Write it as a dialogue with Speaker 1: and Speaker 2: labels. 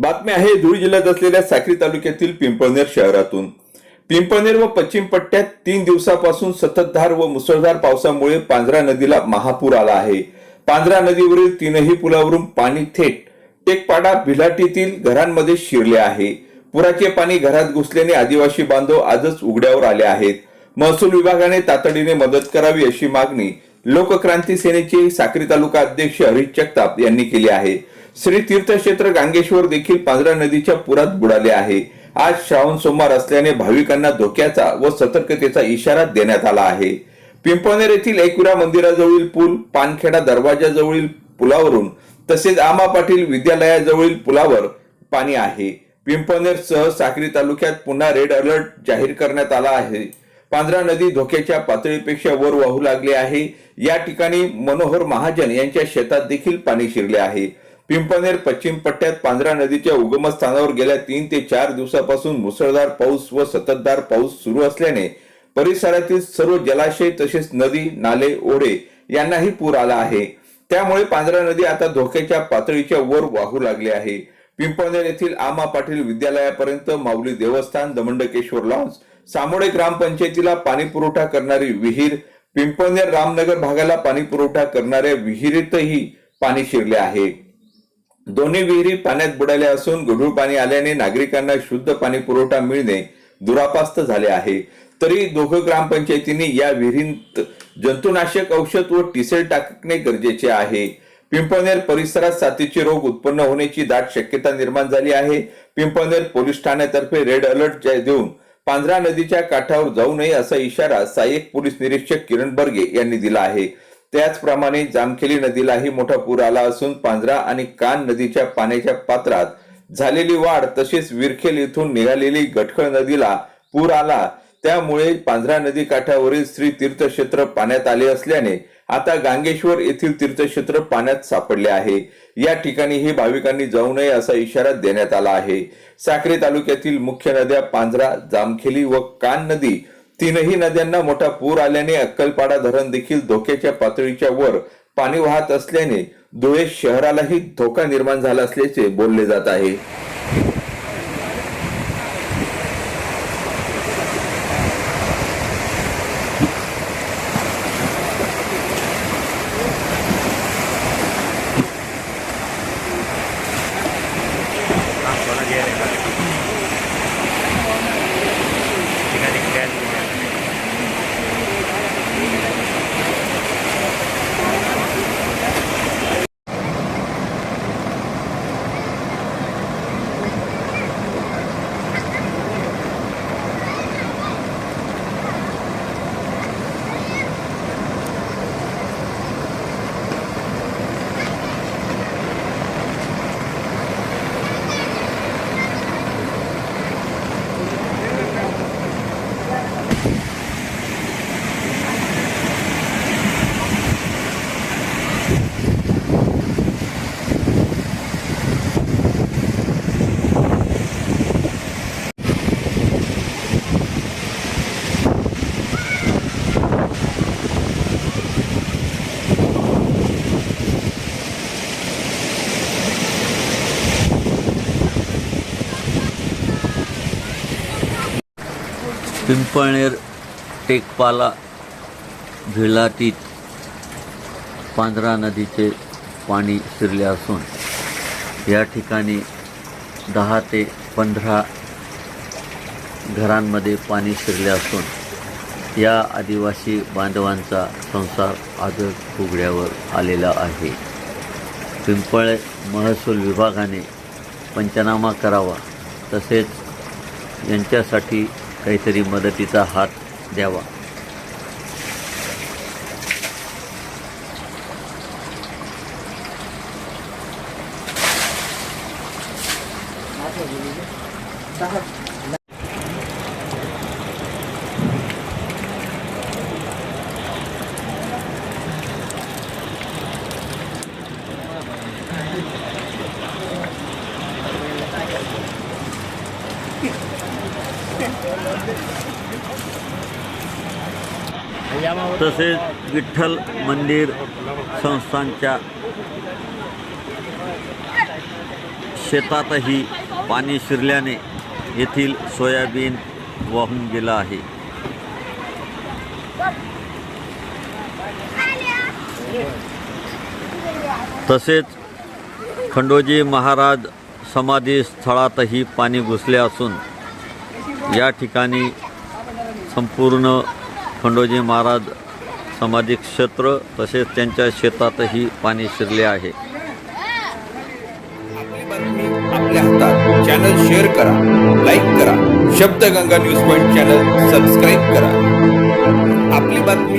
Speaker 1: बातमी आहे धुळे जिल्ह्यात असलेल्या साक्री तालुक्यातील पिंपळनेर शहरातून. पिंपळनेर व पश्चिम पट्ट्यात तीन दिवसापासून सततधार व मुसळधार पावसामुळे पांझरा नदीला महापूर आला आहे. पांझरा नदीवरील तीनही पुलावरून पाणी थेट टेकपाडा भिलाटीतील घरांमध्ये शिरले आहे. पुराचे पाणी घरात घुसल्याने आदिवासी बांधव आजच उघड्यावर आले आहेत. महसूल विभागाने तातडीने मदत करावी अशी मागणी लोकक्रांती सेनेचे साक्री तालुका अध्यक्ष हरीश जगताप यांनी केली आहे. श्री तीर्थक्षेत्र गांगेश्वर देखील पांझरा नदीच्या पुरात बुडाले आहे. आज श्रावण सोमवार असल्याने भाविकांना धोक्याचा व सतर्कतेचा इशारा देण्यात आला आहे. पिंपळनेर येथील एकविरा मंदिराजवळील पूल पानखेडा दरवाजाजवळील पुलावरून तसेच आमा पाटील विद्यालयाजवळील पुलावर पाणी आहे. पिंपळनेर सह साक्री तालुक्यात पुन्हा रेड अलर्ट जाहीर करण्यात आला आहे. पांढरा नदी धोक्याच्या पातळीपेक्षा वर वाहू लागली आहे. या ठिकाणी मनोहर महाजन यांच्या शेतात देखील पाणी शिरले आहे. पिंपनेर पश्चिम पट्ट्यात पांझरा नदीच्या उगमस्थानावर गेल्या तीन ते चार दिवसापासून मुसळधार पाऊस व सततधार पाऊस सुरू असल्याने परिसरातील सर्व जलाशय तसेच नदी नाले ओढे यांनाही पूर आला आहे. त्यामुळे पांझरा नदी आता धोक्याच्या पातळीच्या वर वाहू लागली आहे. पिंपळनेर येथील आमा पाटील विद्यालयापर्यंत माऊली देवस्थान दमंडकेश्वर लॉन्स सामोडे ग्रामपंचायतीला पाणी पुरवठा करणारी विहीर पिंपळनेर रामनगर भागाला पाणी पुरवठा करणाऱ्या विहिरीतही पाणी शिरले आहे. दोन्ही विहिरी पाण्यात बुडाल्या असून गढूळ पाणी आल्याने नागरिकांना शुद्ध पाणी पुरवठा मिळणे दुरापास्त झाले आहे. तरी दोघं ग्रामपंचायतीने या विहिरीत जंतुनाशक औषध व टिसेल टाकणे गरजेचे आहे. पिंपळनेर परिसरात साथीचे रोग उत्पन्न होण्याची दाट शक्यता निर्माण झाली आहे. पिंपळनेर पोलीस ठाण्यातर्फे रेड अलर्ट देऊन पांझरा नदीच्या काठावर जाऊ नये असा इशारा सहाय्यक पोलीस निरीक्षक किरण बर्गे यांनी दिला आहे. त्याचप्रमाणे जामखेली नदीलाही मोठा पूर आला असून पांझरा आणि कान नदीच्या पाण्याच्या पात्रात झालेली वाढ तसेच विरखेल येथून निघालेली गटखळ नदीला पूर आला. त्यामुळे पांझरा नदी काठावरील श्री तीर्थक्षेत्र पाण्यात आले असल्याने आता गांगेश्वर येथील तीर्थक्षेत्र पाण्यात सापडले आहे. या ठिकाणीही भाविकांनी जाऊ नये असा इशारा देण्यात आला आहे. साक्री तालुक्यातील मुख्य नद्या पांझरा जामखेली व कान नदी तीनही नद्यांना मोठा पूर आल्याने अक्कलपाडा धरण देखील धोक्याच्या पातळीच्या वर पाणी वाहत असल्याने धुळे शहरालाही धोका निर्माण झाला असल्याचे बोलले जात आहे.
Speaker 2: पिंपळनेर टेकपाला भिलाटीत पांढरा नदीचे पाणी शिरले असून या ठिकाणी दहा ते पंधरा घरांमध्ये पाणी शिरले असून या आदिवासी बांधवांचा संसार आजच उघड्यावर आलेला आहे. पिंपळे महसूल विभागाने पंचनामा करावा तसेच यांच्यासाठी काहीतरी मदतीचा हात द्यावा. तसेच विठ्ठल मंदिर संस्थांच्या शेतातही पाणी शिरल्याने येथील सोयाबीन वाहून गेला आहे. तसेच खंडोजी महाराज समाधी स्थळातही पाणी घुसले असून या ठिकाणी संपूर्ण खंडोजी महाराज समाधी क्षेत्र तसेच त्यांच्या शेतातही पाणी शिरले आहे.
Speaker 1: आपल्या हातात चॅनल शेअर करा लाईक करा Shabdganga news point channel subscribe करा. आपली बातमी